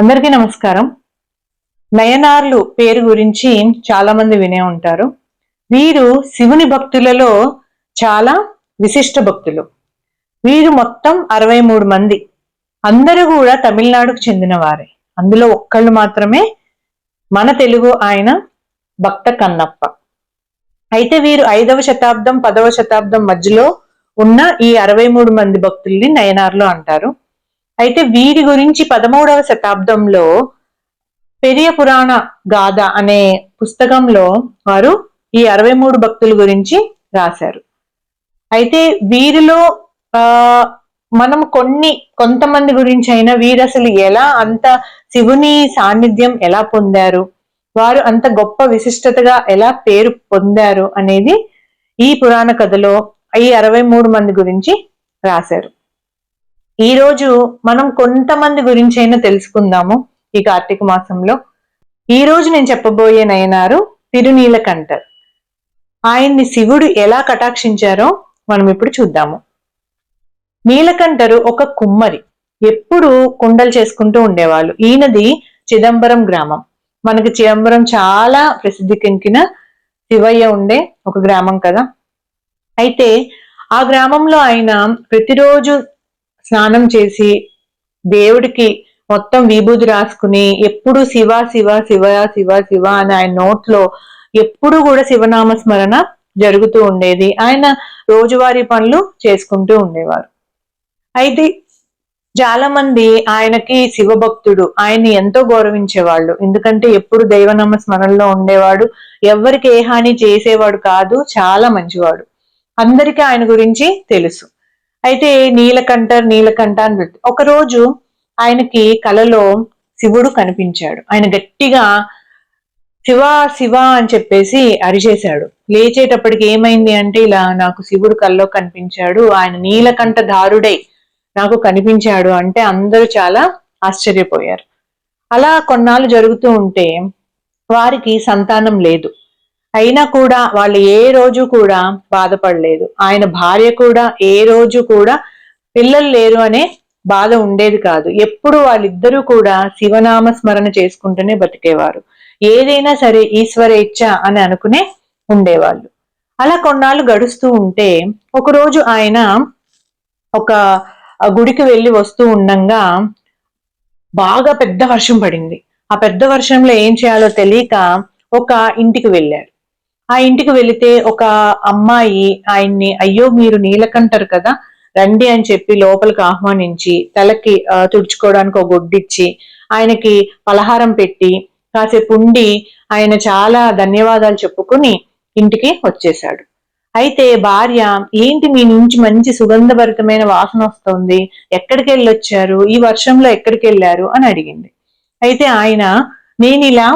అందరికీ నమస్కారం. నయనార్లు పేరు గురించి చాలా మంది వినే ఉంటారు. వీరు శివుని భక్తులలో చాలా విశిష్ట భక్తులు. వీరు మొత్తం అరవై మూడు మంది. అందరూ కూడా తమిళనాడుకు చెందిన వారే అందులో ఒక్కళ్ళు మాత్రమే మన తెలుగు ఆయన భక్త కన్నప్ప. అయితే వీరు ఐదవ శతాబ్దం పదవ శతాబ్దం మధ్యలో ఉన్న ఈ అరవై మూడు మంది భక్తుల్ని నయనార్లు అంటారు. అయితే వీరి గురించి పదమూడవ శతాబ్దంలో పెరియ పురాణ గాథ అనే పుస్తకంలో వారు ఈ అరవై మూడు భక్తుల గురించి రాశారు. అయితే వీరిలో ఆ మనం కొన్ని కొంతమంది గురించి అయినా వీరు అసలు ఎలా అంత శివుని సాన్నిధ్యం ఎలా పొందారు వారు అంత గొప్ప విశిష్టతగా ఎలా పేరు పొందారు అనేది ఈ పురాణ కథలో ఈ అరవై మూడు మంది గురించి రాశారు. ఈ రోజు మనం కొంతమంది గురించి అయినా తెలుసుకుందాము ఈ కార్తీక మాసంలో. ఈ రోజు నేను చెప్పబోయే నయనారు తిరునీలకంఠర్. ఆయన్ని శివుడు ఎలా కటాక్షించారో మనం ఇప్పుడు చూద్దాము. నీలకంఠరు ఒక కుమ్మరి. ఎప్పుడు కుండలు చేసుకుంటూ ఉండేవాళ్ళు. ఈయనది చిదంబరం గ్రామం. మనకి చిదంబరం చాలా ప్రసిద్ధి కెంకిన శివయ్య ఉండే ఒక గ్రామం కదా. అయితే ఆ గ్రామంలో ఆయన ప్రతిరోజు స్నానం చేసి దేవుడికి మొత్తం విభూది రాసుకుని ఎప్పుడు శివ శివ శివ శివ శివ అని ఆయన నోట్లో ఎప్పుడు కూడా శివనామ స్మరణ జరుగుతూ ఉండేది. ఆయన రోజువారీ పనులు చేసుకుంటూ ఉండేవారు. అయితే చాలా మంది ఆయనకి శివభక్తుడు ఆయన్ని ఎంతో గౌరవించేవాళ్ళు. ఎందుకంటే ఎప్పుడు దైవనామ స్మరణలో ఉండేవాడు ఎవరికి ఏ హాని చేసేవాడు కాదు చాలా మంచివాడు. అందరికీ ఆయన గురించి తెలుసు. అయితే నీలకంఠ నీలకంఠ అని ఒకరోజు ఆయనకి కలలో శివుడు కనిపించాడు. ఆయన గట్టిగా శివ శివ అని చెప్పేసి అరిచేశాడు. లేచేటప్పటికి ఏమైంది అంటే ఇలా నాకు శివుడు కల్లో కనిపించాడు ఆయన నీలకంఠ దారుడై నాకు కనిపించాడు అంటే అందరూ చాలా ఆశ్చర్యపోయారు. అలా కొన్నాళ్ళు జరుగుతూ ఉంటే వారికి సంతానం లేదు. అయినా కూడా వాళ్ళు ఏ రోజు కూడా బాధపడలేదు. ఆయన భార్య కూడా ఏ రోజు కూడా పిల్లలు లేరు అనే బాధ ఉండేది కాదు. ఎప్పుడు వాళ్ళిద్దరూ కూడా శివనామ స్మరణ చేసుకుంటూనే బతికేవారు. ఏదైనా సరే ఈశ్వర ఇచ్చ అని అనుకునే ఉండేవాళ్ళు. అలా కొన్నాళ్ళు గడుస్తూ ఉంటే ఒకరోజు ఆయన ఒక గుడికి వెళ్ళి వస్తూ ఉండంగా బాగా పెద్ద వర్షం పడింది. ఆ పెద్ద వర్షంలో ఏం చేయాలో తెలియక ఒక ఇంటికి వెళ్ళారు ఆ ఇంటికి వెళితే ఒక అమ్మాయి ఆయన్ని అయ్యో మీరు నీలకంటారు కదా రండి అని చెప్పి లోపలికి ఆహ్వానించి తలకి తుడుచుకోవడానికి ఒక గొడ్డిచ్చి ఆయనకి పలహారం పెట్టి కాసేపు ఉండి ఆయన చాలా ధన్యవాదాలు చెప్పుకుని ఇంటికి వచ్చేశాడు. అయితే భార్య ఏంటి మీ నుంచి మంచి సుగంధభరితమైన వాసన వస్తుంది? ఎక్కడికి వెళ్ళొచ్చారు? ఈ వర్షంలో ఎక్కడికి వెళ్ళారు? అని అడిగింది. అయితే ఆయన నేను ఇలా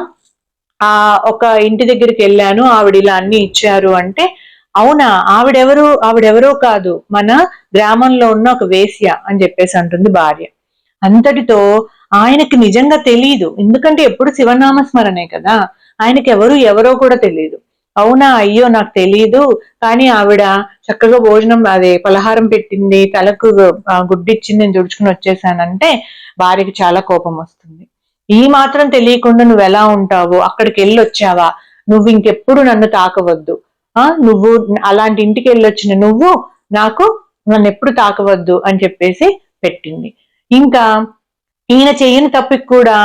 ఆ ఒక ఇంటి దగ్గరికి వెళ్ళాను ఆవిడ ఇలా అన్ని ఇచ్చారు అంటే అవునా ఆవిడెవరు ఆవిడెవరో కాదు మన గ్రామంలో ఉన్న ఒక వేశ్య అని చెప్పేసి అంటుంది భార్య. అంతటితో ఆయనకి నిజంగా తెలియదు ఎందుకంటే ఎప్పుడు శివనామ స్మరణే కదా ఆయనకి ఎవరు ఎవరో కూడా తెలియదు అవునా అయ్యో నాకు తెలియదు కానీ ఆవిడ చక్కగా భోజనం అదే పలహారం పెట్టింది తలకు గుడ్డిచ్చింది నేను తుడుచుకుని వచ్చేసానంటే భార్యకి చాలా కోపం వస్తుంది. ఈ మాత్రం తెలియకుండా నువ్వు ఎలా ఉంటావు అక్కడికి వెళ్ళొచ్చావా నువ్వు ఇంకెప్పుడు నన్ను తాకవద్దు. ఆ? నువ్వు అలాంటి ఇంటికి వెళ్ళొచ్చిన నువ్వు నాకు నన్ను ఎప్పుడు తాకవద్దు అని చెప్పేసి పెట్టింది. ఇంకా ఈయన చేయని తప్పికి కూడా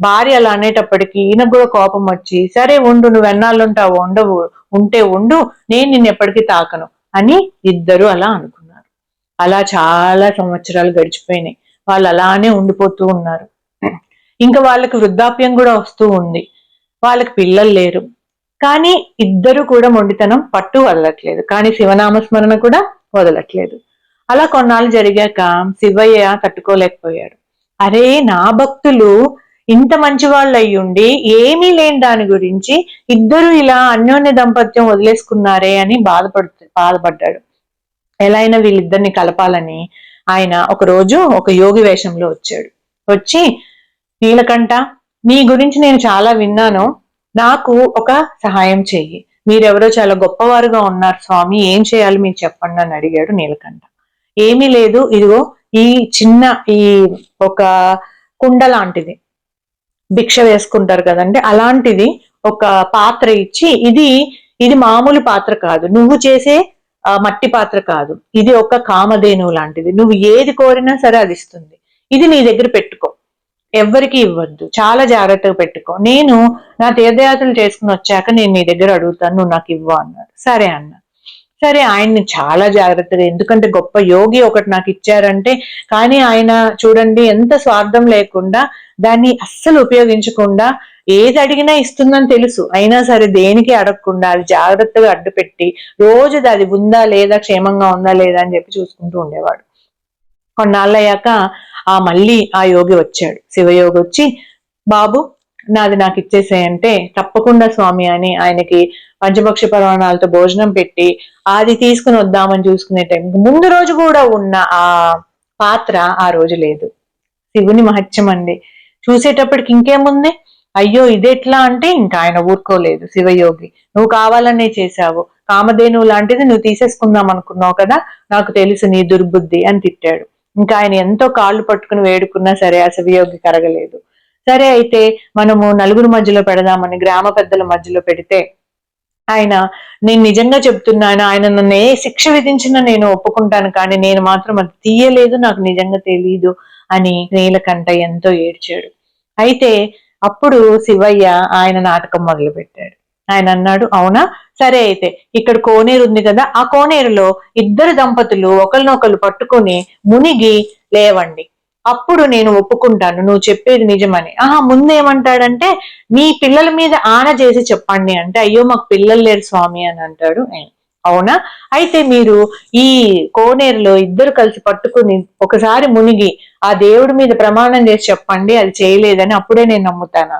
భార్య అలా అనేటప్పటికి ఈయనకు కూడా కోపం వచ్చి సరే ఉండు నువ్వు ఎన్నాళ్ళుంటావు ఉండవు ఉంటే ఉండు నేను నిన్ను ఎప్పటికీ తాకను అని ఇద్దరు అలా అనుకున్నారు. అలా చాలా సంవత్సరాలు గడిచిపోయినాయి. వాళ్ళు అలానే ఉండిపోతూ ఉన్నారు. ఇంకా వాళ్ళకి వృద్ధాప్యం కూడా వస్తూ ఉంది. వాళ్ళకి పిల్లలు లేరు. కానీ ఇద్దరు కూడా మొండితనం పట్టు వదలట్లేదు. కానీ శివనామస్మరణ కూడా వదలట్లేదు. అలా కొన్నాళ్ళు జరిగాక శివయ్య తట్టుకోలేకపోయాడు. అరే నా భక్తులు ఇంత మంచి వాళ్ళు అయ్యుండి ఏమీ లేని దాని గురించి ఇద్దరు ఇలా అన్యోన్య దంపత్యం వదిలేసుకున్నారే అని బాధపడు బాధపడ్డాడు. ఎలా అయినా వీళ్ళిద్దరిని కలపాలని ఆయన ఒక రోజు ఒక యోగి వేషంలో వచ్చాడు. వచ్చి నీలకంఠ నీ గురించి నేను చాలా విన్నాను. నాకు ఒక సహాయం చెయ్యి. మీరెవరో చాలా గొప్పవారుగా ఉన్నారు స్వామి ఏం చేయాలి మీరు చెప్పండి అని అడిగాడు నీలకంఠ. ఏమీ లేదు ఇదిగో ఈ చిన్న ఈ ఒక కుండ లాంటిది. భిక్ష వేసుకుంటారు కదండి అలాంటిది ఒక పాత్ర ఇచ్చి ఇది ఇది మామూలు పాత్ర కాదు. నువ్వు చేసే మట్టి పాత్ర కాదు. ఇది ఒక కామధేనువు లాంటిది. నువ్వు ఏది కోరినా సరే అది ఇస్తుంది. ఇది నీ దగ్గర పెట్టుకో. ఎవ్వరికి ఇవ్వద్దు. చాలా జాగ్రత్తగా పెట్టుకో. నేను నా తీర్థయాత్రలు చేసుకుని వచ్చాక నేను నీ దగ్గర అడుగుతాను నువ్వు నాకు ఇవ్వు అన్నాడు. సరే అన్న. సరే ఆయన్ని చాలా జాగ్రత్తగా ఎందుకంటే గొప్ప యోగి ఒకటి నాకు ఇచ్చారంటే కానీ ఆయన చూడండి ఎంత స్వార్థం లేకుండా దాన్ని అస్సలు ఉపయోగించకుండా ఏది అడిగినా ఇస్తుందని తెలుసు. అయినా సరే దేనికి అడగకుండా అది జాగ్రత్తగా అడ్డు పెట్టి రోజు అది ఉందా లేదా క్షేమంగా ఉందా లేదా అని చెప్పి చూసుకుంటూ ఉండేవాడు. కొన్నాళ్ళయ్యాక ఆ మళ్ళీ ఆ యోగి వచ్చాడు. శివయోగి వచ్చి బాబు నాది నాకు ఇచ్చేసేయంటే తప్పకుండా స్వామి అని ఆయనకి పంచపక్ష పర్వణాలతో భోజనం పెట్టి అది తీసుకుని వద్దామని చూసుకునే టైం ముందు రోజు కూడా ఉన్న ఆ పాత్ర ఆ రోజు లేదు. శివుని మహత్యం అండి. చూసేటప్పటికి ఇంకేముంది? అయ్యో ఇదెట్లా అంటే ఇంకా ఆయన ఊరుకోలేదు శివయోగి. నువ్వు కావాలనే చేశావు. కామధేనువు లాంటిది నువ్వు తీసేసుకుందాం అనుకున్నావు కదా నాకు తెలుసు నీ దుర్బుద్ధి అని తిట్టాడు. ఇంకా ఆయన ఎంతో కాళ్ళు పట్టుకుని వేడుకున్నా సరే అసవియోగి కరగలేదు. సరే అయితే మనము నలుగురు మధ్యలో పెడదామని గ్రామ పెద్దల మధ్యలో పెడితే ఆయన నేను నిజంగా చెప్తున్నాను ఆయన నన్ను ఏ శిక్ష విధించినా నేను ఒప్పుకుంటాను కానీ నేను మాత్రం అది తీయలేదు నాకు నిజంగా తెలియదు అని నీలకంఠ ఎంతో ఏడ్చాడు. అయితే అప్పుడు శివయ్య ఆయన నాటకం మొదలుపెట్టాడు. ఆయన అన్నాడు అవునా? సరే అయితే ఇక్కడ కోనేరు ఉంది కదా ఆ కోనేరులో ఇద్దరు దంపతులు ఒకరినొకరు పట్టుకొని మునిగి లేవండి. అప్పుడు నేను ఒప్పుకుంటాను నువ్వు చెప్పేది నిజమని. ఆహా ముందేమంటాడంటే మీ పిల్లల మీద ఆన చేసి చెప్పండి అంటే అయ్యో మాకు పిల్లలు లేరు స్వామి అని అంటాడు అవునా? అయితే మీరు ఈ కోనేరులో ఇద్దరు కలిసి పట్టుకుని ఒకసారి మునిగి ఆ దేవుడి మీద ప్రమాణం చేసి చెప్పండి అది చేయలేదని అప్పుడే నేను నమ్ముతానా?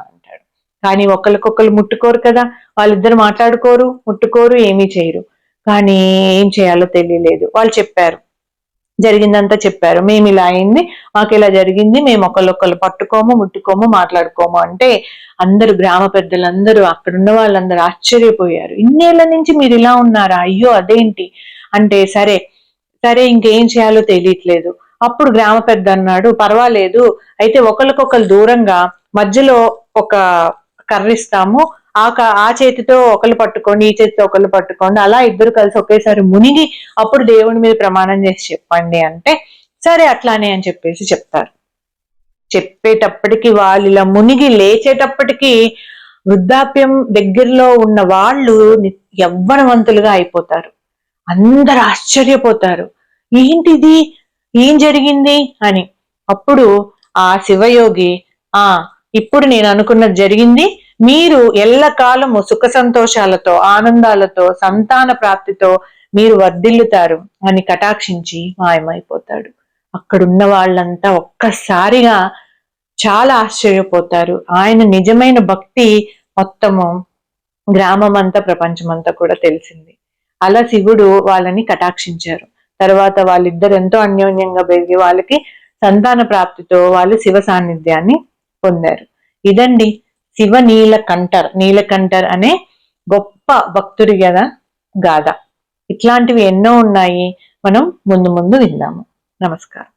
కానీ ఒకరికొకరు ముట్టుకోరు కదా వాళ్ళిద్దరు మాట్లాడుకోరు ముట్టుకోరు ఏమీ చేయరు. కానీ ఏం చేయాలో తెలియలేదు. వాళ్ళు చెప్పారు. జరిగిందంతా చెప్పారు. మేము ఇలా అయింది మాకు ఇలా జరిగింది మేము ఒకళ్ళొకళ్ళు పట్టుకోము ముట్టుకోము మాట్లాడుకోము అంటే అందరు గ్రామ పెద్దలందరూ అక్కడున్న వాళ్ళందరూ ఆశ్చర్యపోయారు. ఇన్నేళ్ళ నుంచి మీరు ఇలా ఉన్నారా? అయ్యో అదేంటి? అంటే సరే సరే ఇంకేం చేయాలో తెలియట్లేదు. అప్పుడు గ్రామ పెద్ద అన్నాడు పర్వాలేదు. అయితే ఒకరికొకరు దూరంగా మధ్యలో ఒక కర్రిస్తాము. ఆ క- ఆ చేతితో ఒకళ్ళు పట్టుకోండి ఈ చేతితో ఒకళ్ళు పట్టుకోండి అలా ఇద్దరు కలిసి ఒకేసారి మునిగి అప్పుడు దేవుడి మీద ప్రమాణం చేసి చెప్పండి అంటే సరే అట్లానే అని చెప్పేసి చెప్తారు. చెప్పేటప్పటికి వాళ్ళు ఇలా మునిగి లేచేటప్పటికి వృద్ధాప్యం దగ్గరలో ఉన్న వాళ్ళు యవ్వనవంతులుగా అయిపోతారు. అందరు ఆశ్చర్యపోతారు. ఏంటిది? ఏం జరిగింది? అని. అప్పుడు ఆ శివయోగి ఆ ఇప్పుడు నేను అనుకున్నది జరిగింది. మీరు ఎల్లకాలము సుఖ సంతోషాలతో ఆనందాలతో సంతాన ప్రాప్తితో మీరు వర్ధిల్లుతారు అని కటాక్షించి మాయమైపోతాడు. అక్కడున్న వాళ్ళంతా ఒక్కసారిగా చాలా ఆశ్చర్యపోతారు. ఆయన నిజమైన భక్తి మొత్తము గ్రామం అంతా ప్రపంచం అంతా కూడా తెలిసింది. అలా శివుడు వాళ్ళని కటాక్షించారు. తర్వాత వాళ్ళిద్దరు ఎంతో అన్యోన్యంగా పెరిగి వాళ్ళకి సంతాన ప్రాప్తితో వాళ్ళు శివ సాన్నిధ్యాన్ని పొందారు. ఇదండి శివ నీలకంఠర్. నీలకంఠర్ అనే గొప్ప భక్తుడి కదా గాథ. ఇట్లాంటివి ఎన్నో ఉన్నాయి. మనం ముందు ముందు విందాము. నమస్కారం.